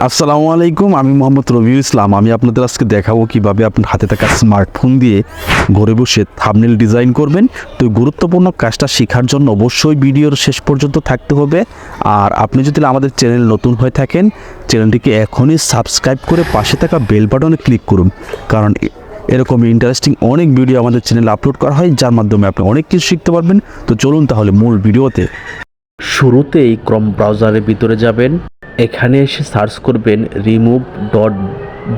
আসসালামু আলাইকুম, আমি মোহাম্মদ রবিউল ইসলাম। আমি আপনাদের আজকে দেখাবো কীভাবে আপনার হাতে থাকা স্মার্টফোন দিয়ে ঘরে বসে থামনেল ডিজাইন করবেন। তো গুরুত্বপূর্ণ কাজটা শেখার জন্য অবশ্যই ভিডিওর শেষ পর্যন্ত থাকতে হবে। আর আপনি যদি আমাদের চ্যানেল নতুন হয়ে থাকেন, চ্যানেলটিকে এখনই সাবস্ক্রাইব করে পাশে থাকা বেল বাটনে ক্লিক করুন। কারণ এরকম ইন্টারেস্টিং অনেক ভিডিও আমাদের চ্যানেলে আপলোড করা হয়, যার মাধ্যমে আপনি অনেক কিছু শিখতে পারবেন। তো চলুন তাহলে মূল ভিডিওতে শুরুতেই ক্রম ব্রাউজারের ভিতরে যাবেন। এখানে এসে সার্চ করবেন রিমুভ ডট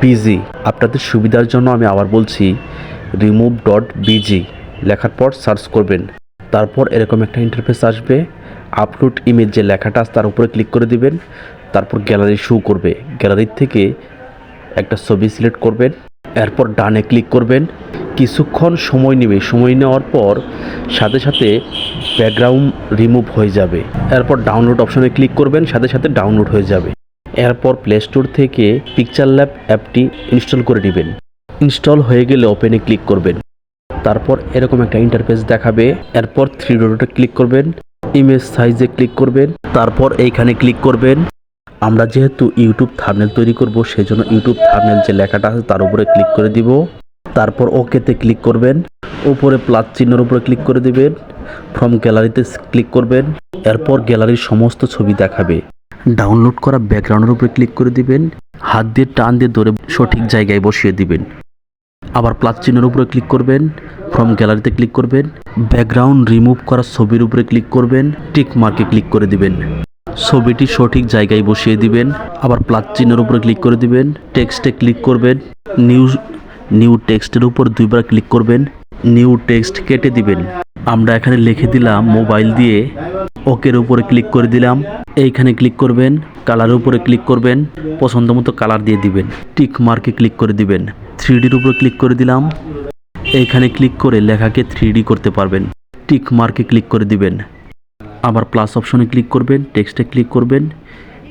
বিজি আপনাদের সুবিধার জন্য আমি আবার বলছি রিমুভ ডট বিজি লেখার পর সার্চ করবেন। তারপর এরকম একটা ইন্টারফেস আসবে। আপলোড ইমেজ যে লেখাটা তার উপরে ক্লিক করে দিবেন। তারপর গ্যালারি শো করবে। গ্যালারির থেকে একটা ছবি সিলেক্ট করবেন। এরপর ডানে ক্লিক করবেন। কিছুক্ষণ সময় নেবে। সময় নেওয়ার পর সাথে সাথে ব্যাকগ্রাউন্ড রিমুভ হয়ে যাবে। এরপর ডাউনলোড অপশনে ক্লিক করবেন, সাথে সাথে ডাউনলোড হয়ে যাবে। এরপর প্লে স্টোর থেকে পিকচার ল্যাব অ্যাপটি ইনস্টল করে নেবেন। ইনস্টল হয়ে গেলে ওপেনে ক্লিক করবেন। তারপর এরকম একটা ইন্টারফেস দেখাবে। এরপর থ্রি ডটে ক্লিক করবেন। ইমেজ সাইজে ক্লিক করবেন। তারপর এইখানে ক্লিক করবেন। আমরা যেহেতু ইউটিউব থামনেল তৈরি করব, সেজন্য ইউটিউব থামনেল যে লেখাটা আছে তার উপরে ক্লিক করে দিব। তারপর ওকেতে ক্লিক করবেন। উপরে প্লাস চিহ্নের উপরে ক্লিক করে দিবেন। ফ্রম গ্যালারিতে ক্লিক করবেন। এরপর গ্যালারির সমস্ত ছবি দেখাবে। ডাউনলোড করা ব্যাকগ্রাউন্ডের উপরে ক্লিক করে দিবেন। হাত দিয়ে টান দিয়ে ধরে সঠিক জায়গায় বসিয়ে দিবেন। আবার প্লাস চিহ্নের উপরে ক্লিক করবেন। ফ্রম গ্যালারিতে ক্লিক করবেন। ব্যাকগ্রাউন্ড রিমুভ করা ছবির উপরে ক্লিক করবেন। টিক মার্কে ক্লিক করে দিবেন। ছবিটি সঠিক জায়গায় বসিয়ে দিবেন। আবার প্লাস চিহ্নের উপরে ক্লিক করে দিবেন। টেক্সটে ক্লিক করবেন। নিউ নিউ টেক্সটের উপর দুইবার ক্লিক করবেন, নিউ টেক্সট কেটে দিবেন। আমরা এখানে লিখে দিলাম মোবাইল দিয়ে ওকের উপরে ক্লিক করে দিলাম। এইখানে ক্লিক করবেন কালারের উপরে ক্লিক করবেন, পছন্দ মতো কালার দিয়ে দিবেন। টিক মার্কে ক্লিক করে দিবেন। থ্রি ডির উপরে ক্লিক করে দিলাম। এইখানে ক্লিক করে লেখাকে থ্রি করতে পারবেন। টিক মার্কে ক্লিক করে দিবেন। আবার প্লাস অপশনে ক্লিক করবেন, টেক্সটে ক্লিক করবেন,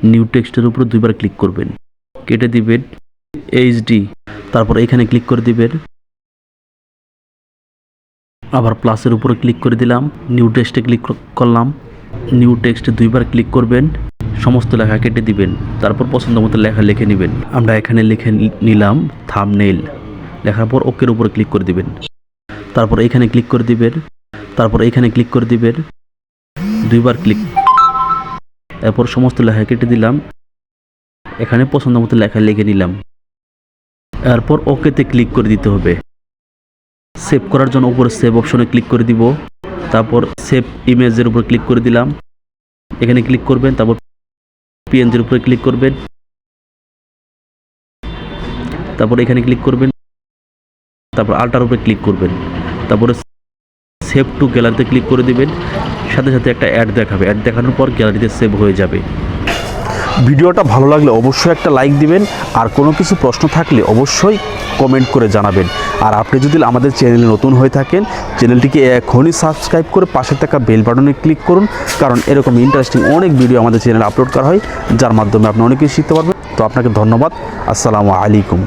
নিউ টেক্সটের উপর দুইবার ক্লিক করবেন। কেটে দিবেন। এইচডি। তারপর এখানে ক্লিক করে দিবেন। আবার প্লাসের উপরে ক্লিক করে দিলাম। নিউ টেক্সটে ক্লিক করলাম। নিউ টেক্সটে দুইবার ক্লিক করবেন। সমস্ত লেখা কেটে দিবেন। তারপর পছন্দ মতো লেখা লিখে নেবেন। আমরা এখানে লিখে নিলাম থামনেইল লেখার পর ওকের উপরে ক্লিক করে দিবেন। তারপর এখানে ক্লিক করে দিবেন। তারপর এখানে ক্লিক করে দিবেন। দুইবার ক্লিক এরপর সমস্ত লেখা কেটে দিলাম। এখানে পছন্দ মতো লেখা লিখে নিলাম। এরপর ওকেতে ক্লিক করে দিতে হবে। সেভ করার জন্য উপরে সেভ অপশনে ক্লিক করে দিব। তারপর সেভ ইমেজের উপর ক্লিক করে দিলাম। এখানে ক্লিক করবেন, তারপর পিএনজির উপরে ক্লিক করবেন। তারপর এখানে ক্লিক করবেন। তারপর আল্টার উপরে ক্লিক করবেন। তারপরে সেভ টু গ্যালারিতে ক্লিক করে দিবেন। সাথে সাথে একটা অ্যাড দেখাবে। অ্যাড দেখানোর পর গ্যালারিতে সেভ হয়ে যাবে। ভিডিওটা ভালো লাগলে অবশ্যই একটা লাইক দিবেন, আর কোনো কিছু প্রশ্ন থাকলে অবশ্যই কমেন্ট করে জানাবেন। আর আপনি যদি আমাদের চ্যানেলে নতুন হয়ে থাকেন চ্যানেলটিকে এখনই সাবস্ক্রাইব করে পাশে থাকা বেল বাটনে ক্লিক করুন, কারণ এরকম ইন্টারেস্টিং অনেক ভিডিও আমাদের চ্যানেলে আপলোড করা হয়, যার মাধ্যমে আপনি অনেক কিছু শিখতে পারবেন। তো আপনাকে ধন্যবাদ, আসসালামু আলাইকুম।